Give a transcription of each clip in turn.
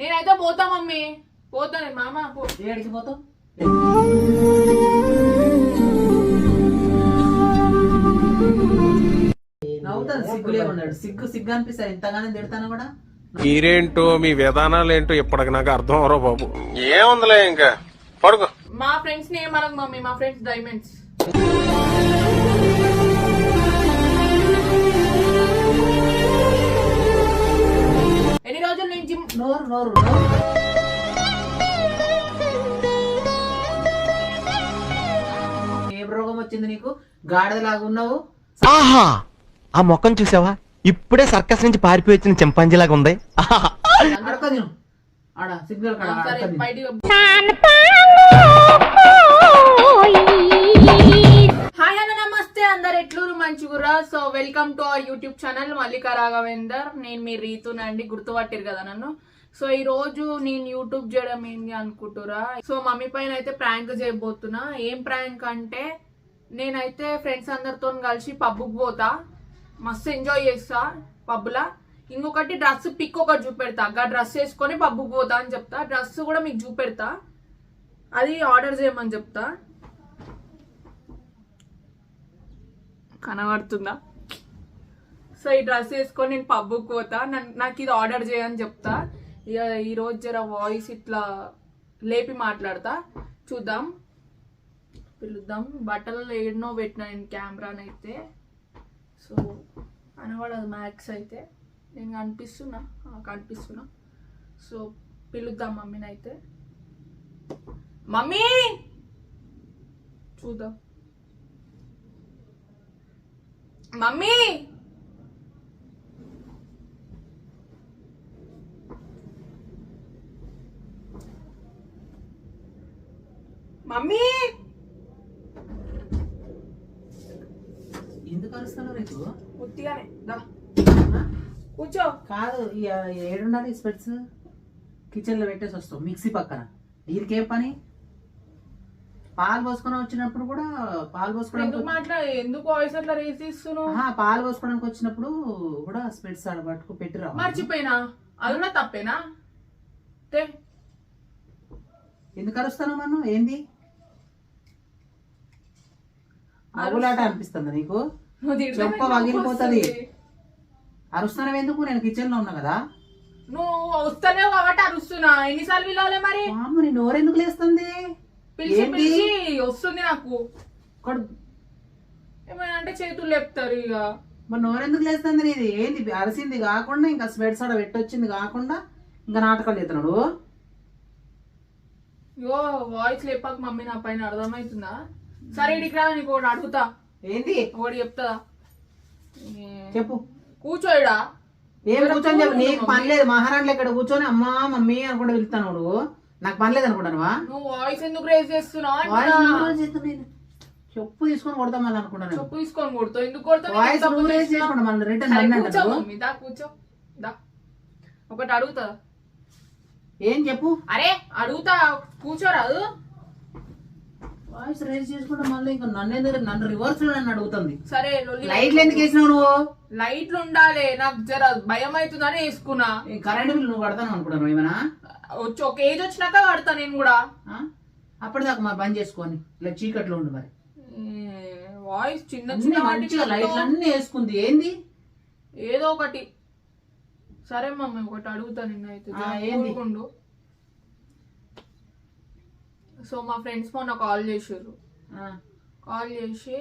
నేనైతే పోతా మమ్మీ. పోతా నేను మామ పో. ఏడికి పోతావు? నవ్వుతాను సిగ్గులే ఉన్నాడు. సిగ్గు సిగ్గు అనిపిస్తుంది. ఇంతగానే తిడతాను కూడా? మీరేంటో మీ విధానాలు ఏంటో ఇప్పటికి నాకు అర్థం అవరో బాబు. ఏముందిలే ఇంకా? పడుకో. మా ఫ్రెండ్స్ని ఏమనకు మమ్మీ? మా ఫ్రెండ్స్ డైమండ్స్. ఎన్ని రోజులు నేను జిమ్ నోరు నోరు నోరు. ఏ రోగం వచ్చింది నీకు? గాడిదలాగా ఉన్నావు? ఆహా! ఆ మొక్కను చూసావా? ఇప్పుడే సర్కస్ నుంచి పారిపోయి వచ్చిన ఉంది. అడక తిను. ఆడ సిగ్నల్ కాడ. బయటికి welcome to our YouTube channel Mallika Raghavender. నేను మీ రీతునండి గుర్తుపట్టారు కదా నన్ను? సో ఈ రోజు నేను యూట్యూబ్ చేయడం ఏంటి అనుకుంటురా? సో మమ్మీ పైన అయితే ప్రాంక్ చేయబోతున్నా. ఏం ప్రాంక్ అంటే నేనైతే ఫ్రెండ్స్ అందరితో కలిసి పబ్కి పోతా మస్తు ఎంజాయ్ చేస్తా పబ్బులా. ఇంకొకటి డ్రెస్ పిక్ ఒకటి చూపెడతా. ఆ డ్రెస్ వేసుకొని పబ్కి పోతా అని చెప్తా. డ్రెస్ కూడా మీకు చూపెడతా. అది ఆర్డర్ చేయమని చెప్తా. కనబడుతుందా? సో ఈ డ్రెస్ వేసుకొని నేను పబ్కి పోతా. నాకు ఇది ఆర్డర్ చేయని చెప్తా. ఇక ఈ రోజు జర వాయిస్ ఇట్లా లేపి మాట్లాడతా. చూద్దాం. పిలుద్దాం. బట్టలలో ఎన్నో పెట్టిన నేను కెమెరానైతే. సో అనవాడదు మ్యాక్స్ అయితే. నేను కనిపిస్తున్నా. కనిపిస్తున్నా. సో పిలుద్దాం మమ్మీని అయితే మమ్మీ! చూద్దాం. మమ్మీ! మమ్మీ! ఎందుకు అరుస్తాను రేపు ఉత్తిగానే దా. కూర్చో. కాదు ఏడుండాలి స్పెట్స్ కిచెన్లో పెట్టేసి వస్తావు మిక్సీ పక్కన. దీనికేం పని? పాలు పోసుకొని వచ్చినప్పుడు కూడా పాలు పోసుకోవడానికి మాట్లా? ఎందుకు వాయిస్ అట్లా రేస్ ఇస్తున్నావు పాలు పోసుకోవడానికి వచ్చినప్పుడు కూడా స్పెట్స్ ఆడ పట్టుకు పెట్టిరా మర్చిపోయినా? అది కూడా తప్పేనా ఎందుకు అరుస్తాను మనం ఏంది? నవ్వులాట అనిపిస్తుంది నీకు? చెప్ప. వస్తుంది. అరుస్తానవి ఎందుకు? నేను కిచెన్లో ఉన్నా కదా. నువ్వు వస్తానే కాబట్టి అరుస్తున్నా. ఎన్నిసార్లు పిలవాలి మరి? నీ నోరెందుకు లేస్తుంది? పిలిచి వస్తుంది నాకు. ఏమైనా అంటే చేతులు లేపుతారు ఇక. మరి నోరెందుకు లేస్తుంది నీది? ఏంది? అరిసింది కాకుండా ఇంకా స్వెట్స్ ఆడ పెట్టొచ్చింది కాకుండా ఇంకా నాటకాలు చేస్తున్నాడు. యో వాయిస్ లేపాక మమ్మీ నా పైన అర్థమవుతుందా? సరే ఇడికి రా నీకు ఒకటి అడుగుతా. ఏంది? ఒకటి చెప్తా. చెప్పు. కూర్చోయిడా ఏం కూర్చొని చెప్పు నీకు పని లేదు మహారాణిలో ఇక్కడ కూర్చొని అమ్మా మమ్మీ అనుకుంటా వెళ్తాను నువ్వు. నాకు పని లేదు అనుకుంటానువా? నువ్వు వాయిస్ ఎందుకు రేస్ చేస్తున్నావు రేజ్ చేస్తావు నేను. చెప్పు తీసుకొని కొడతాం మళ్ళీ అనుకుంటాను చెప్పు తీసుకొని కొడుతావు ఎందుకు కొడతావు వాయిస్ నువ్వు? చేసుకోండి మళ్ళీ రిటర్న్ కూర్చో అంటారు మమ్మీ దా కూర్చో. దా. ఒకటి అడుగుతా. ఏం చెప్పు? అరే అడుగుతా. కూర్చోరాదు. వాయిస్ రేజ్ చేసుకుంటే మళ్ళీ ఇంకా నన్ను ఎందుకు నన్ను రివర్స్ నన్ను అడుగుతుంది? సరే లైట్లు ఎందుకు వేసినావు నువ్వు? లైట్లు ఉండాలి నాకు జర భయం అవుతుందని వేసుకున్నా. ఈ కరెంట్ బిల్ నువ్వు కడతాను అనుకుంటాను ఏమైనా? వచ్చి ఒక ఏజ్ వచ్చినాక కడతా నేను కూడా? అప్పటిదాకా మరి బంద్ చేసుకొని ఇలా చీకట్లో ఉండు మరి. వాయిస్ చిన్న చిన్న మంచిగా లైట్లు అన్ని వేసుకుంది ఏంది? ఏదో ఒకటి. సరే మమ్మీ ఒకటి అడుగుతా నిన్నైతే. ఆ, ఏంది? ఊరుకుండు. సో మా ఫ్రెండ్స్ మొన్న కాల్ చేసారు కాల్ చేసి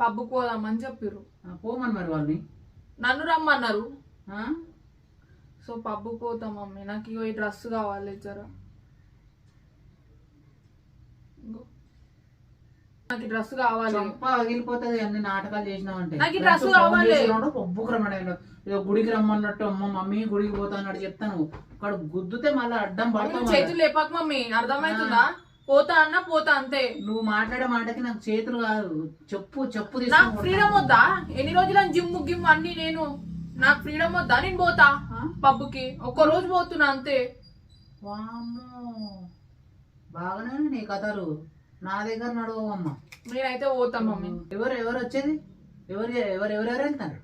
పబ్కి పోదామని చెప్పారు ఆ, పోమని మరి వాళ్ళని? నన్ను రమ్మన్నారు? సో పబ్కి పోతాం మమ్మీ. నాకు ఈ డ్రెస్ కావాలి జరా ఇంగో. నాకు డ్రెస్ కావాలి. చంప అన్ని నాటకాలు చేసినావంటే. నాకు ఈ డ్రెస్ కావాలి. ఒబ్బుకు రమ్మన్నాడు ఏదో గుడికి రమ్మన్నట్టు అమ్మ మమ్మీ గుడికి పోతా అన్నట్టు చెప్తాను అక్కడ గుద్దుతే మళ్ళీ అడ్డం పడతావు మళ్ళా. చేతులు లేపాక మమ్మీ. అర్థమవుతుందా? పోతా అన్నా పోతా అంతే. నువ్వు మాట్లాడే మాటకి నాకు చేతులు కాదు. చెప్పు చెప్పు నాకు ఫ్రీడమ్ వద్దా? ఎన్ని రోజులు జిమ్ గిమ్ అన్ని నేను. నాకు ఫ్రీడమ్ వద్దా? నేను పోతా ఆ? పబ్కి ఒక్క రోజు పోతున్నా అంతే. వామ్మో. బాగానే నీ కథలు. నా దగ్గర నడవమ్మ. నేనైతే పోతా మమ్మీ. ఎవరు ఎవరు వచ్చేది? ఎవరు ఎవరు ఎవరెవరు వెళ్తారు?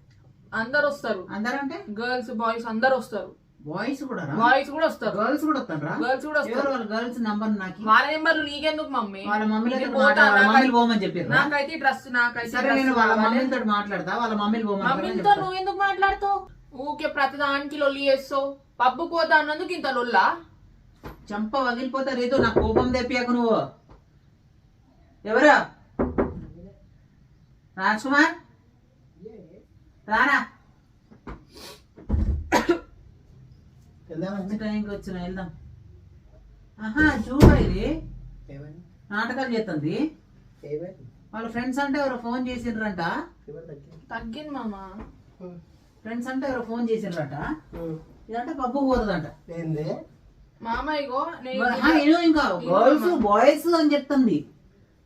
అందరు వస్తారు. అందరంటే? గర్ల్స్ బాయ్స్ అందరు వస్తారు. బాయ్స్ కూడా బాయ్స్ కూడా వస్తారు. గర్ల్స్ కూడా వస్తారా? గర్ల్స్ కూడా వస్తారు. వాళ్ళ గర్ల్స్ నంబర్ నాకు? వాళ్ళ నెంబర్లు నీకెందుకు మమ్మీ? వాళ్ళ నాకై- మమ్మీలు పోమని చెప్పారు నాకైతే డ్రెస్ నాకైతే సరే నేను వాళ్ళ కావాలి. మమ్మీలతో మాట్లాడతా వాళ్ళ మమ్మీలు పోమని మమ్మీతో నువ్వు ఎందుకు మాట్లాడుతావు? ఊకే ప్రతిదానికి లొల్లి చేస్తావు. పబ్బు పోతా అన్నందుకు ఇంత లొల్లా? చంప పగిలిపోతా రేతో నా కోపం తెప్పియాకు నువ్వు. ఎవరు? రాజ్ కుమార్ రానా మంచి టైంకి వచ్చిన? వెళ్దాం. ఆహా చూడ ఇది. నాటకాలు చేస్తుంది. వాళ్ళ ఫ్రెండ్స్ అంటే ఎవరో ఫోన్ చేసిండ్రంట తగ్గింది. మామ. ఫ్రెండ్స్ అంటే ఎవరో ఫోన్ చేసిండ్రట ఇదంటే పబ్బు పోతుందంట. ఏంది? మామ ఇగో ఇంకా గర్ల్స్ బాయ్స్ అని చెప్తుంది.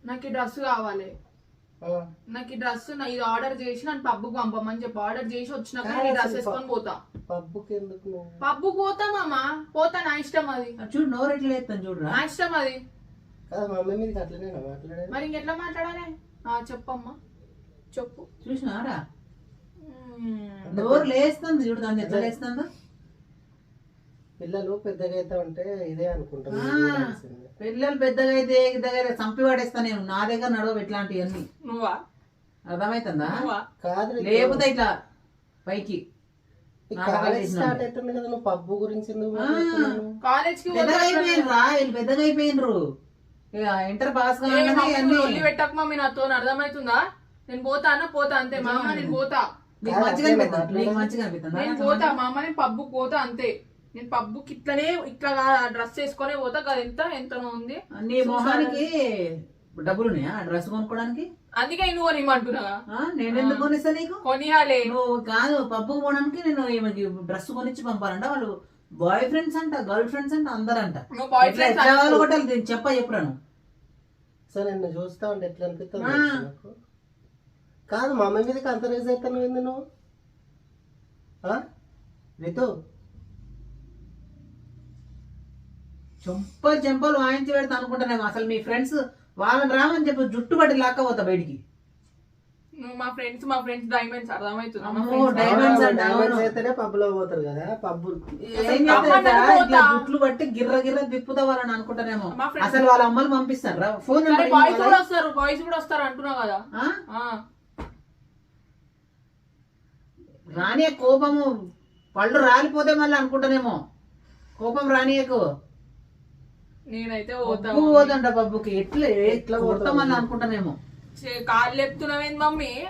నాకు ఈ డ్రెస్ కావాలి. నాకు ఈ డ్రెస్ నా ఇది ఆర్డర్ చేసి నన్ను పబ్బుకు పంపమని చెప్పి. ఆర్డర్ చేసి వచ్చినాక నేను ఈ డ్రెస్ వేసుకొని పోతా. పబ్బుకి ఎందుకు పబ్బుకు పోతా మామ? పోతా నా ఇష్టం అది. చూడు నోరు ఎట్లా లేస్తాను చూడరా. నా ఇష్టం అది. మరి ఇంకెట్లా మాట్లాడాలి? ఆ చెప్పమ్మా. చెప్పు. చూసినారా. నోరు లేస్తుంది చూడు దాన్ని ఎట్లా లేస్తుందో. పిల్లలు పెద్దగా అయితే ఉంటే ఇదే అనుకుంటాను ఆ, నీకు కూడా తెలిసిందే. పిల్లలు పెద్దగా అయితే దగ్గర చంపి పడేస్తా నేను. నా దగ్గర నడవ ఇట్లాంటివన్నీ నువ్వా? అర్థమవుతుందా నువ్వా? కాదు లేకపోతే ఇట్లా పైకి. స్టార్ట్ అవుతుంది కదా నువ్వు పబ్బు గురించి? కాలేజ్కి పెద్దగా అయిపోయినరా వీళ్ళు పెద్దగా అయిపోయినరు. ఇంటర్ పాస్ కాగానే అన్ని. ఒల్లి పెట్టక మమ్మీ నాతో అర్థమవుతుందా? నేను పోతా అన్న పోతా అంతే. మామ నేను పోతా. నీకు మంచిగా అనిపిస్తుంది మంచిగా అనిపిస్తుంది. నేను పోతా మామ నేను పబ్బుకి పోతా అంతే. నేను పబ్బుకి ఇట్లనే ఇట్లా డ్రెస్ వేసుకొని పోతా కదా ఎంత ఎంతనో ఉంది. నీ మొహానికి డబ్బులు ఉన్నాయా డ్రెస్ కొనుక్కోవడానికి అందుకే నువ్వు నిమ్మంటున్నా ఆ, నేను ఎందుకు కొనిస్తా నీకు? కొనియాలే. నువ్వు కాదు పబ్బుకు పోవడానికి నేను ఈమెకి డ్రెస్ కొనిచ్చి పంపాలంట. వాళ్ళు బాయ్ ఫ్రెండ్స్ అంట గర్ల్ ఫ్రెండ్స్ అంట అందరంట. కొట్టాలి? దీన్ని చెప్ప చెప్పురాను సరే నిన్ను చూస్తా ఉంటే ఎట్లా అనిపిస్తుంది? కాదు మమ్మీ మీదకి అంత రేజ్ అవుతాను నువ్వు? ఆ? రితు చెంప చెంపలు వాయించి పెడతా అనుకుంటానేమో. అసలు మీ ఫ్రెండ్స్ వాళ్ళని రామని చెప్పి జుట్టు పట్టి లాక్కపోతా బయటికి. నువ్వు మా ఫ్రెండ్స్ మా ఫ్రెండ్స్ డైమండ్స్ అర్థమవుతుందా. డైమండ్స్ అంట డైమండ్స్ అవును. అయితేనే పబ్బులో పోతారు కదా ఏం చేస్తారు పోతా. ఇట్లా జుట్లు పట్టి గిర్ర గిర్ర తిప్పుతా వాళ్ళని అనుకుంటానేమో. మా friends- అసలు వాళ్ళ అమ్మలు పంపిస్తారా ఫోన్ సరే బాయ్స్ కూడా వస్తారు బాయ్స్ కూడా వస్తారు అంటున్నావు కదా. ఆ, రానియ కోపము. పళ్ళు రాలిపోతే మళ్ళీ అనుకుంటానేమో. కోపం రానియకు. నేనైతే పోతా పబ్బు పోదంట పబ్బుకి. ఎట్లా? ఎట్లా కొడతా మళ్ళీ అనుకుంటానేమో. చే- కాళ్ళు చెప్తున్నావేంది మమ్మీ?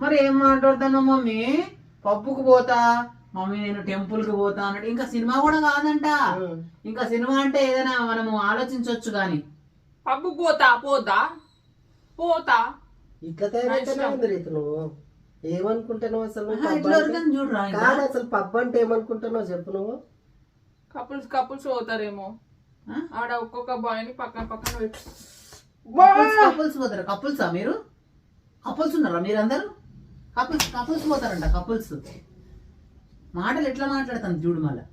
మరి ఏం మాట్లాడుతున్నావు మమ్మీ? పబ్బుకు పోతా. మమ్మీ నేను టెంపుల్కి పోతా అన్నట్టు ఇంకా సినిమా కూడా కాదంట. ఇంకా సినిమా అంటే ఏదైనా మనము ఆలోచించవచ్చు గాని. పబ్బుకి పోతా పోతా. పోతా. ఇట్లా తయారైతేనే ఉంది రీతు నువ్వు ఏమనుకుంటున్నావు అసలు? నువ్వు ఆహా, పబ్బు ఇట్లా అంటే? వరకు చూడరా? కాదు అసలు పబ్బు అంటే ఏమనుకుంటున్నావు? చెప్పు నువ్వు. కపుల్స్ కపుల్స్ పోతారేమో? ఆడ ఒక్కొక్క బాయ్ని పక్కన పక్కన పెట్టి. కపుల్స్ పోతారా? కపుల్సా మీరు? కపుల్స్ ఉన్నారా మీరందరూ? కపుల్స్ కపుల్స్ పోతారంట కపుల్స్. మాటలు ఎట్లా మాట్లాడతాను చూడు మళ్ళా.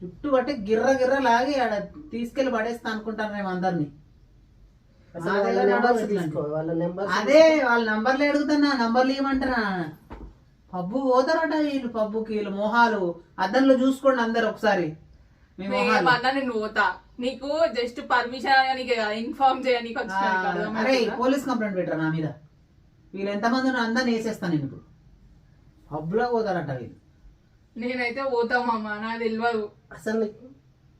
చుట్టూ పట్టి గిర్ర గిర్ర లాగి ఆడ తీసుకెళ్ళి పడేస్తా అనుకుంటారు మేము అందరినీ. అదే వాళ్ళ నంబర్లు అడుగుతున్నా నంబర్లు ఇవ్వమంటారా పబ్బు పోతారట వీళ్ళు పబ్బుకి వీళ్ళు మొహాలు. అద్దంలో చూసుకోండి అందరు ఒకసారి. ఏమన్నా నేను పోతా. నీకు జస్ట్ పర్మిషన్ నీకు ఇన్ఫార్మ్ చేయడానికి అరే? పోలీస్ కంప్లైంట్ పెట్టరా నా మీద? వీళ్ళు ఎంతమంది ఉన్నారు అందరిని వేసేస్తాను నేను ఇప్పుడు. పబ్బులో పోతారట వీళ్ళు. నేనైతే పోతా మామ నాకు తెలియదు అసలు నీకు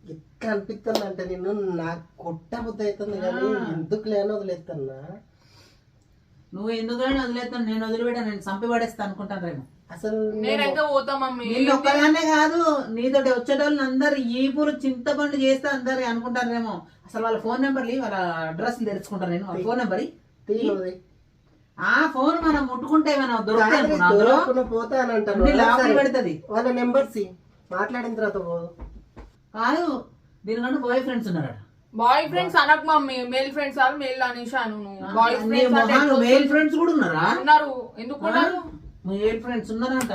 ఎట్లా అనిపిస్తుంది అంటే నిన్ను నాకు కొట్ట బుద్ధి అవుతుంది కానీ. ఎందుకు లేని వదిలేస్తున్నా నువ్వు ఎందుకని వదిలేస్తాను నేను వదిలిపెట్టా నేను చంపి పడేస్తా అనుకుంటారేమో అసలు నేను ఒక్కదాన్నే కాదు నీతోటి వచ్చేటోళ్ళని అందరు ఈ పూలు చింతపండు చేస్తే అందరు అనుకుంటారేమో. అసలు వాళ్ళ ఫోన్ నెంబర్లు వాళ్ళ అడ్రస్ తెలుసుకుంటాను నేను వాళ్ళ ఫోన్ నెంబర్ ఆ ఫోన్ మనం ముట్టుకుంటే ఏమైనా దొరుకుతాయి అనుకున్నా అందులో పోతా అని అంటాను అన్ని లాభం సరే. పెడుతుంది. వాళ్ళ నెంబర్స్ మాట్లాడిన తర్వాత పో. కాదు దీనికంటే బాయ్ ఫ్రెండ్స్ ఉన్నారట. బాయ్ ఫ్రెండ్స్ అనకు mummy male friends or male అనేసాను నువ్వు. బాయ్ ఫ్రెండ్స్ మేల్ ఫ్రెండ్స్ కూడా ఉన్నారా? ఉన్నారు. ఎందుకు ఉన్నారు? మేల్ ఫ్రెండ్స్ ఉన్నారంట.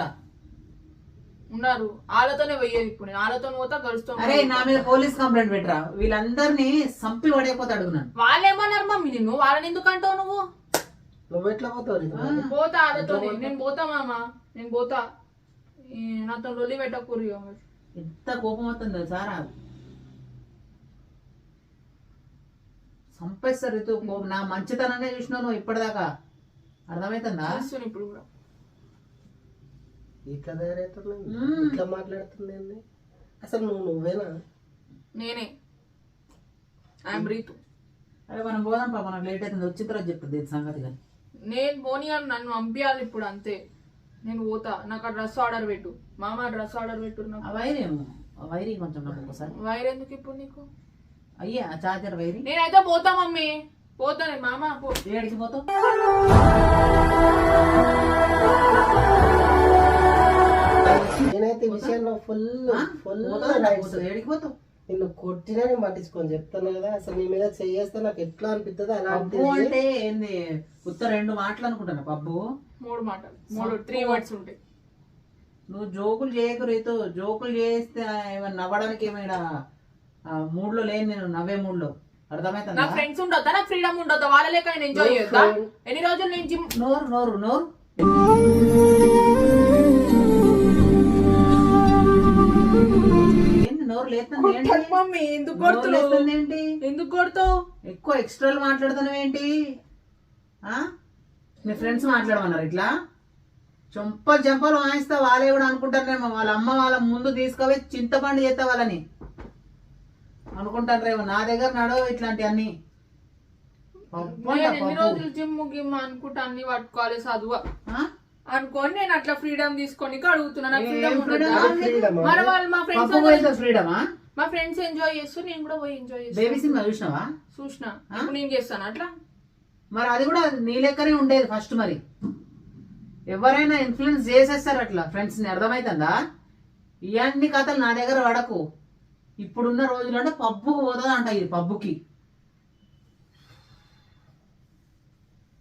ఉన్నారు. వాళ్ళతోనే పోయేది ఇప్పుడు. నేను వాళ్ళతో పోతా గర్ల్స్తో అరే నా మీద పోలీస్ కంప్లైంట్ పెట్టరా? వీళ్ళందరినీ సంపి పడైపోతే అడుగున్నాను వాళ్ళు ఏమన్నారు మమ్మీ నిన్ను? వాళ్ళని ఎందుకు అంటావు నువ్వు? నువ్వు ఎట్లా పోతావు? పోతా వాళ్ళతోనే నేను పోతా మామ. నేను పోతా. నాతో లొల్లి పెట్టకూరు. ఎంత కోపం వస్తుంది సారా సంపేస్తారు నా మంచితనంగా చూసినావు నువ్వు ఇప్పటిదాకా. అర్థమవుతుందా? ఇప్పుడు కూడా. ఇట్లా తయారవుతుంది మ్మ్. ఇట్లా మాట్లాడుతుంది? అసలు నువ్వు నువ్వేనా? నేనే. ఐఎమ్ రీతు అరే మనం పోదాం పా మనకు లేట్ అవుతుంది. వచ్చిన తర్వాత చెప్తుంది ఇది సంగతి కానీ. నేను పోనీయాలి నన్ను పంపించాలి ఇప్పుడు అంతే. నేను పోతా. నాకు ఆ డ్రెస్ ఆర్డర్ పెట్టు. మామ డ్రెస్ ఆర్డర్ పెట్టు నాకు. ఆ వైరేమో ఆ వైరీ కొంచెం నాకు ఒకసారి. వైర్ ఎందుకు ఇప్పుడు నీకు? అయ్యా చార్జర్ వైరీ. నేనైతే పోతా మమ్మీ. పోతా నేను. మామ పో. ఏడికి పోతావు? నేనైతే ఈ విషయంలో ఫుల్? ఫుల్ నిన్ను కొట్టినా నేను పట్టించుకొని చెప్తాను కదా. అసలు నీ మీద చేస్తే నాకు ఎట్లా అనిపిస్తుంది అలా అంటే ఏంది? ఉత్తర రెండు మాటలు అనుకుంటాను పబ్బు? మూడు మాటలు. మూడు త్రీ వర్డ్స్ ఉంటాయి. నువ్వు జోకులు చేయకు రీతు. జోకులు చేస్తే ఏమైనా నవ్వడానికి ఏమైనా మూడ్లో లేని నేను నవ్వే మూడ్లో అర్థమవుతుందా నాకు ఫ్రెండ్స్ ఉండొద్దా? నాకు ఫ్రీడమ్ ఉండొద్దా? వాళ్ళ లేక నేను ఎంజాయ్ చేస్తా ఎన్ని రోజులు నేను నోరు నోరు నోరు. నోరు లేస్తుంది ఏంటి? మమ్మీ ఎందుకు నోరు కొడుతున్నావు? లేస్తుంది ఏంటి? ఎందుకు కొడతావు? ఎక్కువ ఎక్స్ట్రాలు మాట్లాడుతున్నావు ఏంటి? ఆ? మీ ఫ్రెండ్స్ మాట్లాడమన్నారు ఇట్లా? చెంపలు చెంపలు వాయిస్తా వాళ్ళే కూడా అనుకుంటారేమో వాళ్ళ అమ్మ వాళ్ళ ముందు తీసుకుపోయి చింతపండు చేస్తా వాళ్ళని. అనుకుంటారేమో నా దగ్గర నడవ ఇట్లాంటి అన్ని. నేను ఎన్ని. రోజులు జిమ్ గిమ్ అనుకుంటా అన్ని పట్టుకోవాలి చదువు. ఆ? అనుకోని నేను అట్లా ఫ్రీడమ్ తీసుకొని అడుగుతున్నా. నాకు ఫ్రీడమ్ ఉండదు? మరి వాళ్ళు మా ఫ్రెండ్స్ ఫ్రీడమా మా ఫ్రెండ్స్ ఎంజాయ్ చేస్తూ నేను కూడా పోయి ఎంజాయ్ బేబీ చేస్తాను సినిమా చూసినావా? చూసిన. ఇప్పుడు నేను చేస్తాను. అట్లా? మరి అది కూడా నీ లెక్కనే ఉండేది ఫస్ట్ మరి. ఎవరైనా ఇన్ఫ్లుయెన్స్ చేసేస్తారు అట్లా. ఫ్రెండ్స్ని అర్థమైతుందా? ఇవన్నీ కథలు నా దగ్గర పడకు. ఇప్పుడున్న రోజులు అంటే పబ్బుకు పోతుంది అంట ఇది పబ్బుకి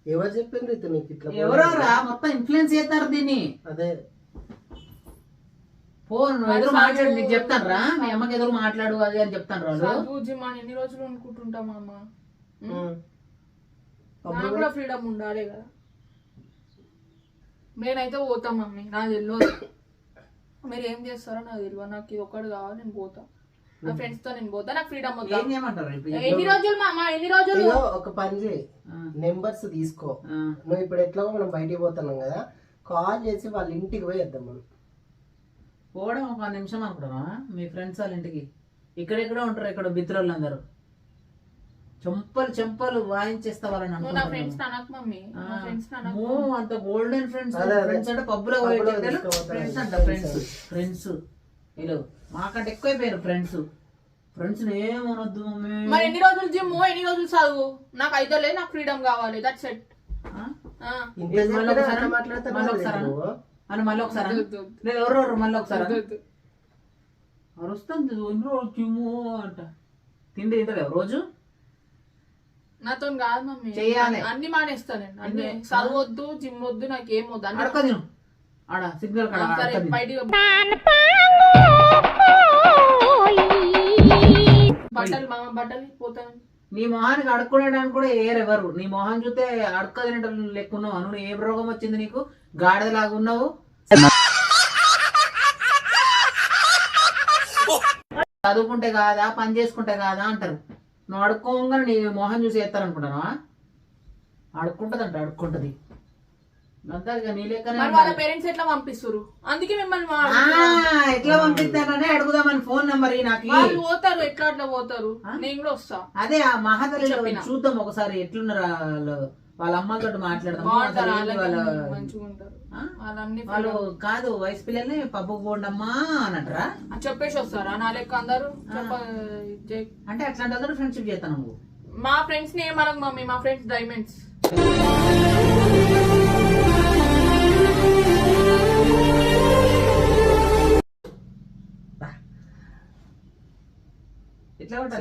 ఎవరు చెప్పిండ్రు ఇతను నీకు ఇట్లా ఎవరో రా మొత్తం ఇన్ఫ్లుయెన్స్ చేస్తారు దీన్ని. అదే. నువ్వు ఎదురు మాట్లాడు నీకు చెప్తాను రా. మీ అమ్మకి ఎదురు మాట్లాడు అది అని చెప్తాను వాళ్ళు. జిమ్ అని ఎన్ని రోజులు అనుకుంటుంటాం అమ్మ. నాకు కూడా ఫ్రీడమ్ ఉండాలి కదా. నేనైతే పోతా మమ్మీ. నాకు తెలియదు మీరు ఏం చేస్తారో నాకు తెలియదు నాకు ఇది ఒక్కటి కావాలి నేను పోతా. నా ఫ్రెండ్స్తో నేను పోతా నాకు ఫ్రీడమ్ వద్దా? ఏం చేయమంటారు? ఇప్పుడు ఎన్ని రోజులు మామ ఎన్ని రోజులు? ఒక పని చేయి. నెంబర్స్ తీసుకో. నువ్వు ఇప్పుడు ఎట్లాగో మనం బయటికి పోతున్నాం కదా కాల్ చేసి వాళ్ళ ఇంటికి పోయి వద్దాం మనం. పోవడం ఒక నిమిషం అనుకుంటారా మీ ఫ్రెండ్స్ వాళ్ళ ఇంటికి. ఇక్కడెక్కడ ఉంటారు ఇక్కడ బిత్రోళ్ళు అందరూ చెంపలు చెంపలు వాయించేస్తా వాళ్ళని అంత గోల్డెన్ ఫ్రెండ్స్ అంటే పబ్బులో. ఫ్రెండ్స్ అంట ఫ్రెండ్స్ ఫ్రెండ్స్ వీళ్ళు మాకంటే ఎక్కువైపోయారు ఫ్రెండ్స్. ఫ్రెండ్స్ ఏమనొద్దు మమ్మీ. మరి ఎన్ని రోజులు జిమ్ ఎన్ని రోజులు చదువు? నాకు అయితే లేదు నాకు ఫ్రీడమ్ కావాలి. దట్ సెట్ ఆ? ఇంత ఏం మళ్ళీ అను? మళ్ళీ ఒకసారి? ఎవరు మళ్ళీ. అరుస్తుంది ఎన్ని రోజులు అంట. తిండి తింటలేవు రోజు? నాతో కాదు మమ్మీ. అన్ని మానేస్తా నేను. అన్ని చదువు వద్దు జిమ్ వద్దు నాకు ఏం వద్దు. అన్ని ఆడ సిగ్నల్ కాడ బట్టలు మామ బట్టలు పోతాను నీ మొహానికి అడుక్కునేడానికి కూడా ఏరు ఎవరు నీ మొహం చూస్తే అడుక్క తినటం లెక్కున్నావు. నువ్వు ఏ రోగం వచ్చింది నీకు? గాడిదలాగా ఉన్నావు? చదువుకుంటే కాదా పని చేసుకుంటే కాదా అంటారు. నువ్వు అడుక్కోగానే నీ మొహం చూసి వేస్తారు అనుకుంటావా అడుక్కుంటదంట అడుక్కుంటది అంతా ఇక నీ లెక్కనే మరి వాళ్ళ. పేరెంట్స్ ఎట్లా పంపిస్తారు అందుకే మిమ్మల్ని మా- ఆ, ఎట్లా పంపిస్తానని అడుగుదామని ఫోన్ నెంబర్ నాకు వాళ్ళు పోతారు ఎట్లా అట్లా పోతారు? నేను కూడా వస్తా. అదే ఆ మహాతల్లి. చూద్దాం ఒకసారి ఎట్లున్నారు వాళ్ళు. వాళ్ళ అమ్మతో మాట్లాడదాం. వాళ్ళ మంచిగా ఉంటారు. ఆ? వాళ్ళన్ని వాళ్ళు కాదు వయసు పిల్లల్ని పబ్బుకు పోండమ్మా అన్నట్రా చెప్పేసి వస్తారా? నా లెక్క అందరు? అంటే అట్లాంటి వాళ్ళతో ఫ్రెండ్షిప్ చేస్తాను మా ఫ్రెండ్స్ని ఏమనకు మమ్మీ? మా ఫ్రెండ్స్ డైమండ్స్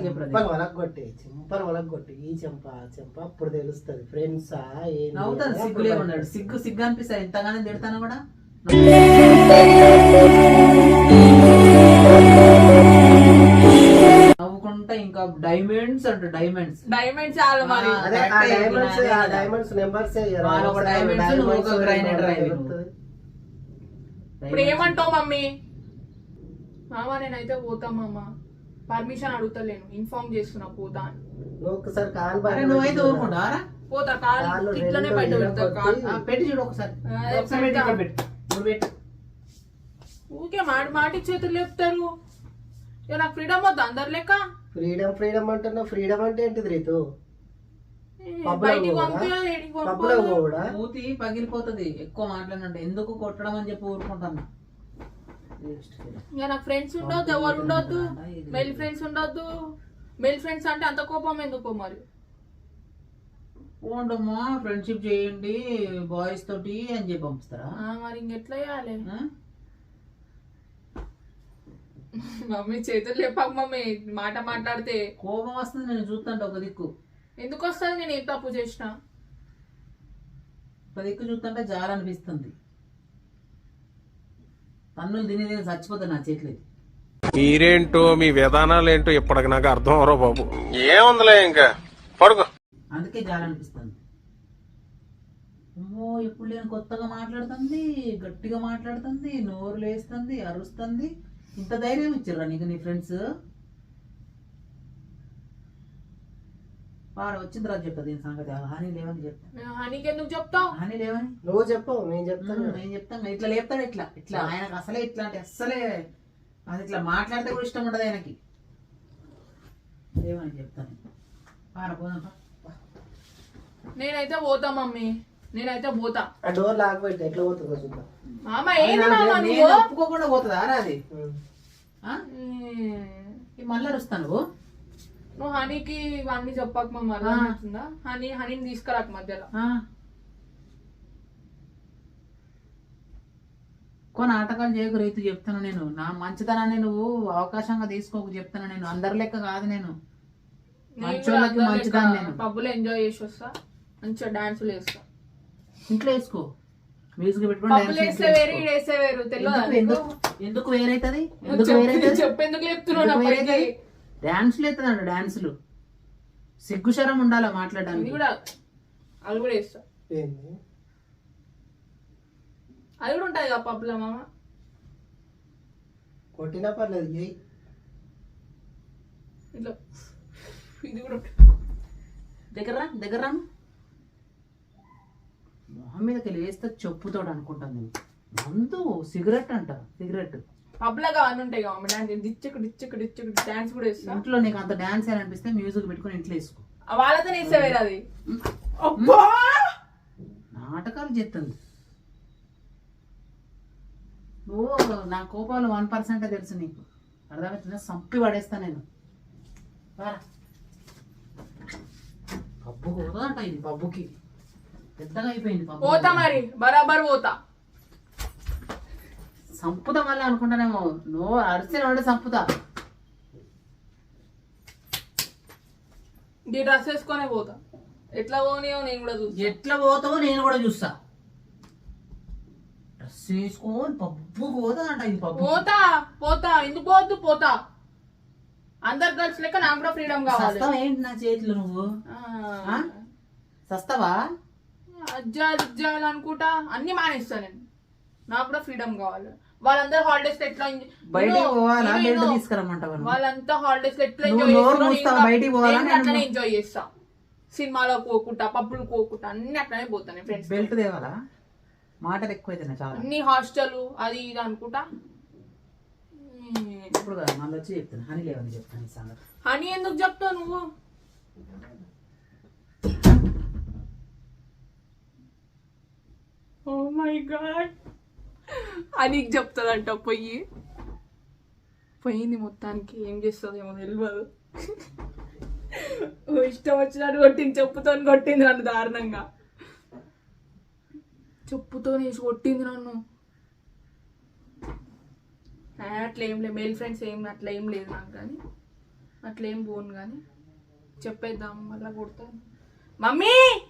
చెంపలు వలగొట్టి చెంపలు వలగొట్టి ఈ చెంప ఆ చెంప అప్పుడు తెలుస్తుంది. ఫ్రెండ్సా ఏంది నవ్వుతాను అప్పుడు ఉన్నాడు సిగ్గు సిగ్గు అనిపిస్తుంది. ఎంతగానో తిడతాను కూడా. నవ్వుకుంటా ఇంకా డైమండ్స్ అంట డైమండ్స్. డైమండ్స్ చాలా మరి. డైమండ్స్. డైమండ్స్ నెంబర్స్ ఒక diamonds, నువ్వు ఒక granite రా ఇవి నువ్వు. ఇప్పుడు ఏమంటావు మమ్మీ? మామ నేనైతే పోతా మామ. పర్మిషన్ అడుగుతలేను. ఇన్ఫార్మ్ చేస్తున్నా పోతా అని. నువ్వు ఒకసారి కాలు అరే నువ్వైతే ఊరుకుంటావా పోతా కాలు కాళ్ళు ఇట్లనే రెండు బయట పెడతా ఇలా కాలు. కొట్టి- పెట్టి చూడు ఒకసారి. అదే ఒకసారి పెట్టి పెడతా. ఇక్కడ పెట్టు. నువ్వు పెట్టు. ఊకే మాటి మాటి చేతులు లేపుతారు. ఇక నాకు ఫ్రీడమ్ వద్దా అందరు లెక్క? ఫ్రీడమ్ ఫ్రీడమ్ అంటున్నావు ఫ్రీడమ్ అంటే ఏంటిది రీతు? ఏ, పబ్బులకు బయటికి పోవడా? పంపించాలి ఏడికి పప్పులో పంపాలి కూడా మూతి పగిలిపోతుంది. ఎక్కువ మాట్లాడినంటే ఎందుకు కొట్టడం అని చెప్పి ఊరుకుంటాను. ఇక నాకు ఫ్రెండ్స్ ఉండొద్దు ఎవరు ఉండొద్దు మెయిల్ ఫ్రెండ్స్ ఉండొద్దు. మెయిల్ ఫ్రెండ్స్ అంటే అంత కోపం ఎందుకో మరి? పోండమ్మా ఫ్రెండ్షిప్ చేయండి బాయ్స్ తోటి అని చెప్పి పంపిస్తారా? మరి ఇంకెట్లా చేయాలి? మమ్మీ చేతులు లేపాక మమ్మీ మాట మాట్లాడితే. కోపం వస్తుంది నేను చూస్తుంటే ఒక దిక్కు. ఎందుకు వస్తుంది నేను ఏం తప్పు చేసిన? ఒక దిక్కు చూస్తుంటే జాలనిపిస్తుంది. తన్నులు తిని తిని చచ్చిపోతుంది నా చేతులు మీరేంటో మీ విధానాలు ఏంటో ఇప్పటికి నాకు అర్థం అవరో బాబు. ఏముందిలే ఇంకా? పడుకో. అందుకే జాలనిపిస్తుంది. అమ్మో ఇప్పుడు లేని కొత్తగా మాట్లాడుతుంది గట్టిగా మాట్లాడుతుంది నోరు లేస్తుంది అరుస్తుంది. ఇంత ధైర్యం ఇచ్చారా నీకు నీ ఫ్రెండ్స్? వాడు వచ్చింది రాజు చెప్తా దీని సంగతి. హాని లేవని చెప్తా నేను హనీకి ఎందుకు చెప్తావు? హాని లేవని? నువ్వు చెప్పు నేను చెప్తాను. నేను చెప్తాను. ఇట్లా లేపుతాడు ఇట్లా. ఇట్లా ఆయనకు అసలే ఇట్లాంటి అస్సలే అది ఇట్లా మాట్లాడితే కూడా ఇష్టం ఉండదు ఆయనకి. ఏమని చెప్తాను. పార పోదాం పా. నేనైతే పోతా మమ్మీ. నేనైతే పోతా. ఆ డోర్ లాక్ పెట్టి ఎట్లా పోతుందో చూద్దాం. మామ ఏంటి మామ నువ్వు? ఒప్పుకోకుండా పోతుందా? రా అది మళ్ళీ అరుస్తాను నువ్వు హనీకి ఇవన్నీ చెప్పక మామ అర్థమవుతుందా హనీ హనీని తీసుకురాక మధ్యలో? కొన్ని ఆటకాలు చేయకు రైతు చెప్తాను నేను. నా మంచితనాన్ని నువ్వు అవకాశంగా తీసుకోకు చెప్తాను నేను. అందరి లెక్క కాదు నేను. మంచోళ్ళకి మంచిదాన్ని నేను. పబ్బులో ఎంజాయ్ చేసి వస్తా. మంచిగా డాన్సులు వేస్తా ఇంట్లో వేసుకో. మ్యూజిక్ తెలియదా ఎందుకు వేరైతుంది? ఎందుకు వేరైతుంది? చెప్పెందుకు లేపుతున్నావు డాన్సులు ఎత్తున్నాడు డాన్సులు. సిగ్గుశరం ఉండాలా ఇది మాట్లాడడానికి కూడా అది కూడా ఏంది? అది కూడా ఉంటుంది కదా పబ్బులో మామ. కొట్టినా పర్లేదు ఏయ్. ఇట్లా ఇది కూడా. దగ్గర దగ్గర మొహం మీదకి వెళ్ళి వేస్తే చెప్పుతోడు అనుకుంటాను నేను. మందు సిగరెట్ అంట సిగరెట్. పబ్లో అవన్నీ ఉంటాయి కదా డాన్స్. డిచ్చుకు డిచ్చుకు డిచ్చుకు డాన్స్ కూడా వేస్తా ఇంట్లో నీకు అంత డాన్స్ అనిపిస్తే మ్యూజిక్ పెట్టుకొని ఇంట్లో వేసుకో. వాళ్ళతో వేస్తే వేరు అది. నాటకాలు చేస్తుంది నువ్వు నా కోపాలు వన్ పర్సెంటే తెలుసు నీకు. అర్థమవుతుందా? సంపి పడేస్తా నేను. పబ్బు పోదంట ఇది పబ్బుకి. పెద్దగా అయిపోయింది పోతా మరి. బరాబర్ పోతా. సంపుతా మళ్ళీ అనుకుంటానేమో. నువ్వు అరిసిన వాడే సంపుతా ఈ డ్రెస్ వేసుకొనే పోతా. ఎట్లా పోనీయో నేను కూడా చూస్తా. ఎట్లా పోతావో నేను కూడా చూస్తా. డ్రెస్ వేసుకొని పబ్బు పోతుందంట ఇది పబ్బు పోతా పోతా. ఎందుకు పోవద్దు? పోతా. అందరు గర్ల్స్ లెక్క నాకు కూడా ఫ్రీడమ్ కావాలి. సస్తావా ఏంటి నా చేతిలో నువ్వు? ఆ, ఆ? సస్తావా? అజ్జాలు ఇజ్జాలు అనుకుంటా. అన్ని మానేస్తా నేను. నాకు కూడా ఫ్రీడమ్ కావాలి. వాళ్ళందరూ హాలిడేస్ ఎట్లా బయటికి పోవాలా? తీసుకురమ్మంటావా నువ్వు? వాళ్ళంతా హాలిడేస్ ఎట్లా ఎంజాయ్? బయటికి అట్లనే ఎంజాయ్ చేస్తా. సినిమాలో పోకుంటా పప్పులు పోకుంటా అన్ని అట్లనే పోతాను ఫ్రెండ్స్ బెల్ట్ తేవాలా? మాటలు ఎక్కువైతే చాలా. అన్ని హాస్టల్ అది ఇది అనుకుంటా. ఇప్పుడు కాదు మళ్ళీ వచ్చి చెప్తాను. హనీ లేవని చెప్తాను ఈ సంగతి. హనీ ఎందుకు చెప్తావు నువ్వు? ఓ మై గాడ్ అని చెప్తుందంట పొయ్యి. పోయింది మొత్తానికి ఏం చేస్తుందేమో తెలియదు ఇష్టం వచ్చినట్టు కొట్టింది చెప్పుతో కొట్టింది నన్ను దారుణంగా. చెప్పుతో వేసి కొట్టింది నన్ను. అట్లా ఏం లేదు మేల్ ఫ్రెండ్స్ ఏం అట్లా ఏం లేదు నాకు కానీ. అట్లా ఏం పోను కానీ. చెప్పేద్దాం మళ్ళీ కొడతాను. మమ్మీ!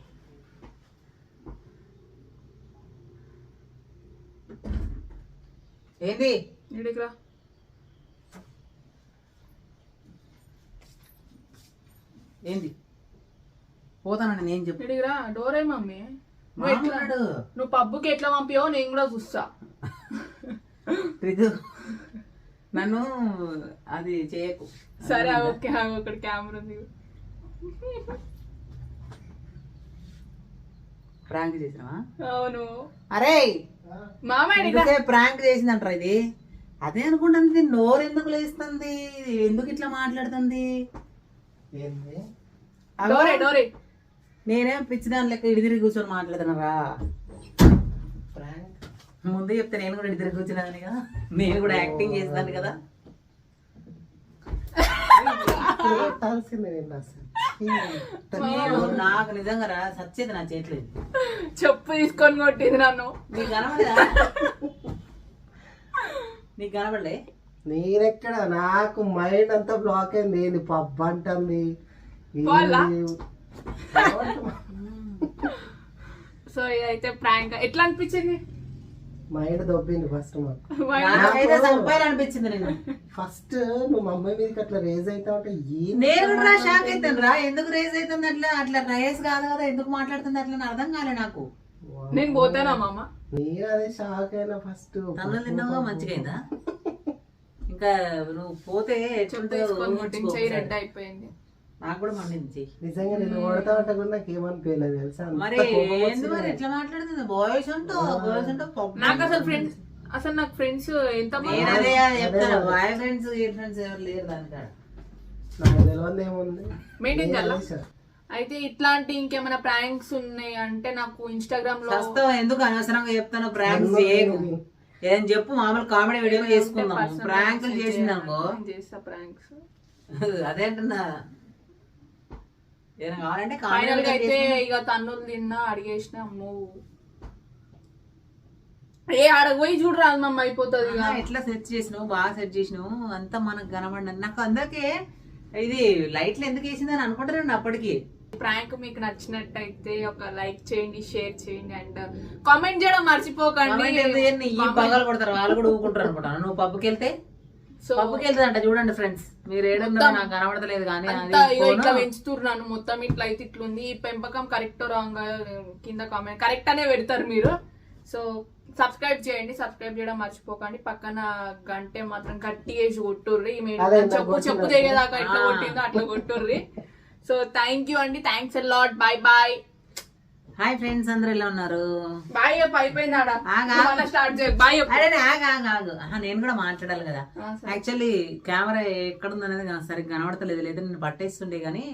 ఏంది? ఏంది? పోతాను నేను ఏం చెప్పు డోరే మమ్మీ. నువ్వు ఎట్లా? నువ్వు పబ్బుకి ఎట్లా పంపావో నేను కూడా చూస్తా. రితు నన్ను అది చేయకు. సరే ఓకే ఒకటి కెమెరా ఉంది. ప్రాంక్ చేసినావా? అవును. అరే మామయ్య ఇదే ప్రాంక్ చేసిందంటారా ఇది? అదే అనుకుంటాను దీని నోరు ఎందుకు లేస్తుంది? ఎందుకు ఇట్లా మాట్లాడుతుంది? ఏంది? డోరే డోరే. నేనేం పిచ్చిదాని లెక్క ఇడి తిరిగి కూర్చొని మాట్లాడుతున్నారా? ప్రాంక్? ముందు చెప్తే నేను కూడా ఇడి తిరిగి కూర్చున్నాను కదా. నేను కూడా యాక్టింగ్ చేసేదాన్ని కదా. నాకు నిజంగా రా సచ్చేది నా చేతిలో ఇది. చెప్పు తీసుకొని కొట్టింది నన్ను. నీకు కనబడదా నీకు కనబడలే? నేనెక్కడ? నాకు మైండ్ అంతా బ్లాక్ అయింది. ఏంది పబ్ అంటుంది? సో ఇదైతే ప్రాంక్ ఎట్లా అనిపించింది? మైండ్ దొబ్బింది ఫస్ట్ చంపాలనిపించింది నేను ఫస్ట్ నువ్వు మమ్మీ మీదకి అట్లా రేజ్ అవుతా ఉంటే ఏం నేను కూడా రా షాక్ అవుతాను రా. ఎందుకు రేజ్ అవుతుంది అట్లా? అట్లా రేస్ కాదు కదా ఎందుకు మాట్లాడుతుంది అట్లా అర్థం కాలే నాకు. నేను పోతానా మామ? నేను అదే షాక్ అయినా ఫస్ట్ తన్నులు తిన్నావుగా మంచిగా అయిందా ఇంకా నువ్వు పోతే రెడ్ అయిపోయింది. నాకు కూడా మండింది. నిజంగా నేను కొడతా ఉంటే కూడా నాకు ఏమనిపించలేదు తెలుసా? మరి ఏంది. మరి ఎట్లా మాట్లాడుతుంది? బాయ్స్ గర్ల్స్ అంటూ పబ్బు. నాకు అసలు ఫ్రెండ్స్ అసలు నాకు ఫ్రెండ్స్ ఎంత చెప్తాను. బాయ్ ఫ్రెండ్స్ గర్ల్ ఫ్రెండ్స్ ఎవరు లేరు దానికాడ నాకు తెలియదు ఏముంది. మెయింటైన్ చేయాలా. అయితే ఇట్లాంటి ఇంకేమైనా ప్రాంక్స్ ఉన్నాయి అంటే నాకు ఇన్స్టాగ్రామ్లో ఎందుకు అనవసరంగా చెప్తాను? ప్రాంక్స్ చేయకు. ఏం చెప్పు మామూలు కామెడీ వీడియోలు చేసుకుందాం. ప్రాంకులు చేసింది అనుకో. నేను చేస్తా ప్రాంక్స్ అదేంటున్నా ఏదైనా కావాలంటే ఫైనల్గా అయితే ఇక తన్నులు తిన్నా అడిగేసిన అమ్మో. ఏ ఆడ పోయి చూడరాదు మమ్మ అయిపోతుంది ఇక ఎట్లా సెట్ చేసినావు? బాగా సెట్ చేసినావు. అంతా మనకు కనబడి నాకు అందరికీ ఇది లైట్లు ఎందుకు వేసిందని అనుకుంటారండి అప్పటికి. ప్రాంక్ మీకు నచ్చినట్టయితే ఒక లైక్ చేయండి షేర్ చేయండి అండ్ కామెంట్ చేయడం మర్చిపోకండి. ఎందుకు? ఈ పగలు కొడతారు. వాళ్ళు కూడా ఊకుంటారు అనుకుంటాను నువ్వు పబ్కి వెళ్తే? సో వెళ్తుందంట చూడండి ఫ్రెండ్స్ మీరు ఏడున్నారో నాకు కనబడతలేదు కానీ ఇట్లా. పెంచుతున్నాను మొత్తం ఇట్లా అయితే ఇట్లుంది. ఈ పెంపకం కరెక్ట్ రాంగ్ కింద కామెంట్ కరెక్ట్ అనే పెడతారు మీరు. సో సబ్స్క్రైబ్ చేయండి. సబ్స్క్రైబ్ చేయడం మర్చిపోకండి. పక్కన గంటే మాత్రం గట్టి వేసి కొట్టుర్రి. చెప్పు చెప్పు. చేయదాకా ఎట్లా ఆ. కొట్టిందో అట్లా కొట్టుర్రి. సో థ్యాంక్ యూ అండి. Thanks lot bye bye hi friends అందరు ఎలా ఉన్నారు? బాయ్ అయిపోయింది స్టార్ట్ అరే ఆగు ఆగు ఆగు. నేను కూడా మాట్లాడాలి కదా. యాక్చువల్లీ కెమెరా ఎక్కడ ఉందనేది నాకు సరిగ్గా కనబడతలేదు. లేదా నేను పట్టేస్తుండే కానీ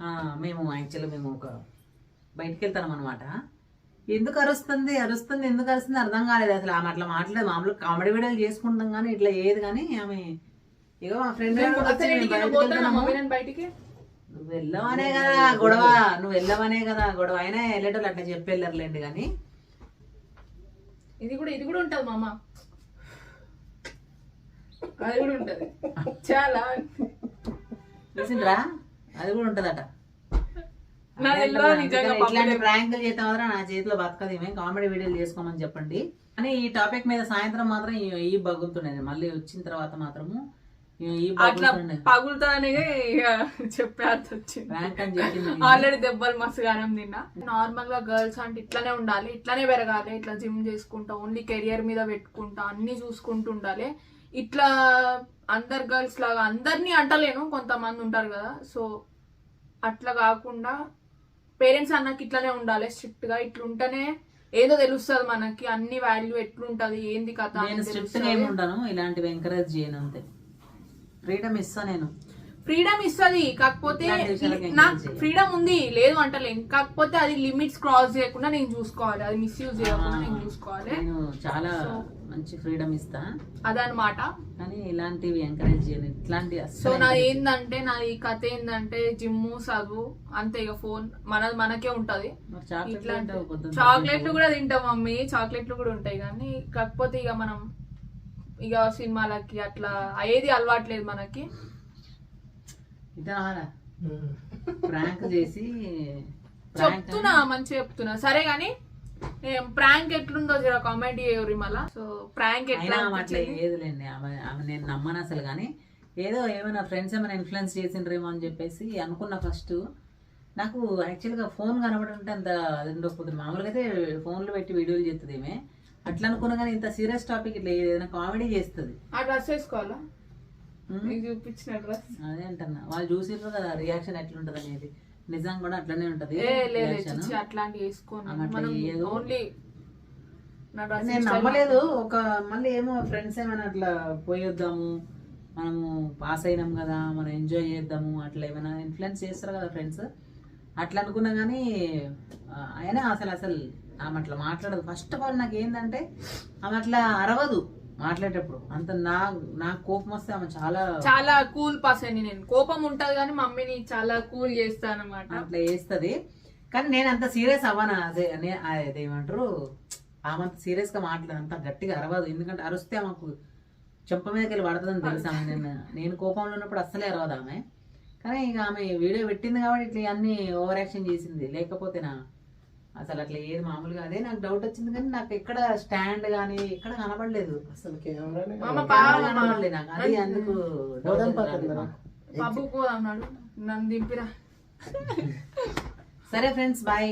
ఆ, మేము యాక్చువల్లీ మేము ఒక బయటికి వెళ్తాం అనమాట ఎందుకు అరుస్తుంది? అరుస్తుంది ఎందుకు అరుస్తుంది అర్థం కాలేదు. అసలు ఆమె అట్లా మాట్లాడేది మామూలు కామెడీ వీడియోలు చేసుకుంటాం కానీ ఇట్లా ఏది కానీ ఆమె ఇగో మా ఫ్రెండ్ బయటికి. నువ్వు వెళ్ళవనే కదా గొడవ. నువ్వు వెళ్ళవనే కదా గొడవ. అయినా వెళ్ళేటోళ్ళు అట్లా చెప్పి వెళ్ళర్లేండి కానీ. ఇది కూడా ఇది కూడా ఉంటది మామ. అది కూడా ఉంటది. చాలా. చూసిండ్రా? అది కూడా ఉంటదట. ఇట్లాంటి ప్రాంకులు చేస్తే మాత్రం నా చేతిలో బతకదు ఏమే కామెడీ వీడియోలు చేసుకోమని చెప్పండి. కానీ ఈ టాపిక్ మీద సాయంత్రం మాత్రం ఈ- బగ్గుతుండే మళ్ళీ వచ్చిన తర్వాత మాత్రము అట్లా పగులుతానే చెప్పే అర్థం వచ్చింది ఆల్రెడీ దెబ్బలు మస్తు గానం తిన్నా. నార్మల్గా గర్ల్స్ అంటే ఇట్లానే ఉండాలి ఇట్లానే పెరగాలి ఇట్లా జిమ్ చేసుకుంటా ఓన్లీ కెరియర్ మీద పెట్టుకుంటా అన్ని చూసుకుంటూ ఉండాలి ఇట్లా అందరు గర్ల్స్ లాగా అందరినీ అంటలేను కొంతమంది ఉంటారు కదా. సో అట్లా కాకుండా పేరెంట్స్ అన్నకి ఇట్లానే ఉండాలి స్ట్రిక్ట్గా. ఇట్లుంటేనే ఏదో తెలుస్తుంది మనకి అన్ని వాల్యూ ఎట్లుంటది ఏంది కథ నేను స్ట్రిక్ట్. ఏమి ఉంటాను ఇలాంటివి ఎంకరేజ్ చేయను అంతే. ఫ్రీడమ్ ఇస్తా నేను. ఫ్రీడమ్ ఇస్తుంది కాకపోతే నాకు. ఫ్రీడమ్ ఉంది లేదు అంటలేం. కాకపోతే అది లిమిట్స్ క్రాస్ చేయకుండా నేను చూసుకోవాలి. అది మిస్యూజ్ చేయకుండా నేను చూసుకోవాలి. నేను చాలా మంచి ఫ్రీడమ్ ఇస్తా. అదనమాట కానీ ఇలాంటివి ఎంకరేజ్ చేయను. ఇట్లాంటి సో నాది ఏందంటే నాది కథ ఏందంటే జిమ్ చదువు అంతే ఇక ఫోన్ మనది మనకే ఉంటది. చాక్లెట్లు కూడా తింటాం మమ్మీ. చాక్లెట్లు కూడా ఉంటాయి కానీ కాకపోతే ఇక మనం ఇక సినిమాలకి అట్లా ఏది అలవాట్లేదు మనకి. ఇదా ప్రాంక్ చేసి చెప్తున్నా మంచిగా చెప్తున్నా. సరే గాని ప్రాంక్ ఎట్లుందో జర కామెంట్ చేయరు మళ్ళా. సో ప్రాంక్ ఎట్లా అట్లా? ఏదిలేండి ఆమె నేను నమ్మను అసలు కానీ ఏదో ఏమైనా ఫ్రెండ్స్ ఏమైనా ఇన్ఫ్లుయెన్స్ చేసిండ్రేమో అని చెప్పేసి అనుకున్నా ఫస్ట్ నాకు యాక్చువల్గా ఫోన్ కనబడంటే అంత అది ఉండకపోతుంది మామూలుగా అయితే ఫోన్లో పెట్టి వీడియోలు చేస్తుంది ఏమే అట్లా అనుకున్నా కానీ ఇంత సీరియస్ టాపిక్ ఇట్లా ఏదైనా కామెడీ చేస్తుంది. ఆ డ్రెస్ వేసుకోవాలా? నీకు చూపించిన డ్రెస్? అదే అంటున్నా. వాళ్ళు చూసిర్రు కదా రియాక్షన్ ఎట్లుంటది అనేది. నిజం కూడా అట్లనే ఉంటది అట్లాంటి వేసుకోను. ఓన్లీ నేను నమ్మలేదు. ఒక మళ్ళీ ఏమో ఫ్రెండ్స్ ఏమైనా అట్లా పోయొద్దాము మనము పాస్ అయినాం కదా మనం ఎంజాయ్ చేద్దాము అట్లా ఏమైనా ఇన్ఫ్లుయెన్స్ చేస్తారు కదా ఫ్రెండ్స్ అట్లా అనుకున్నా కానీ ఆ, అయినా అసలు అసలు ఆమె అట్లా మాట్లాడదు. ఫస్ట్ ఆఫ్ ఆల్ నాకు ఏంటంటే ఆమె అట్లా అరవదు మాట్లాడేటప్పుడు. అంత నా నాకు కోపం వస్తే ఆమె చాలా చాలా కూల్ పర్సన్ నేను. కోపం ఉంటది కానీ మమ్మీని చాలా కూల్ చేస్తాను అనమాట అట్లా చేస్తుంది. కానీ నేను అంత సీరియస్ అవ్వను. అదే అదేమంటారు ఆమె అంత సీరియస్గా మాట్లాడదు. అంత గట్టిగా అరవదు. ఎందుకంటే అరిస్తే ఆమెకు చెంప మీదకి వెళ్ళి పడుతుందని తెలుసు ఆమె. నేను నేను కోపంలో ఉన్నప్పుడు అస్సలే అరవదు ఆమె. కానీ ఇక ఆమె వీడియో పెట్టింది కాబట్టి ఇట్లా అన్ని ఓవర్ యాక్షన్ చేసింది. లేకపోతే నా అసలు అట్లా ఏది మామూలుగా అదే నాకు డౌట్ వచ్చింది కానీ నాకు ఎక్కడ స్టాండ్ కానీ ఎక్కడ కనబడలేదు. అసలు కనబడలేదు నాకు. అది అందుకు. బాబు పోదాం నన్ను దింపిరా. సరే friends bye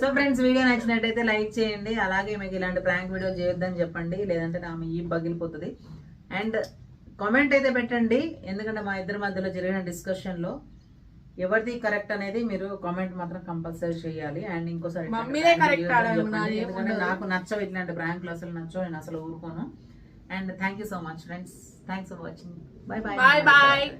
so friends video నచ్చినట్టయితే లైక్ చేయండి. అలాగే మీకు ఇలాంటి ప్రాంక్ వీడియో చేయొద్దని చెప్పండి. లేదంటే నా ఈ పగిలిపోతుంది. అండ్ కామెంట్ అయితే పెట్టండి. ఎందుకంటే మా ఇద్దరి మధ్యలో జరిగిన డిస్కషన్లో ఎవరిది కరెక్ట్ అనేది మీరు కామెంట్ మాత్రం కంపల్సరీ చేయాలి. అండ్ ఇంకోసారి. నాకు నచ్చవు ఇట్లాంటి ప్రాంక్లు అసలు నచ్చవు. నేను అసలు ఊరుకోను. And thank you so much friends thanks for watching bye bye bye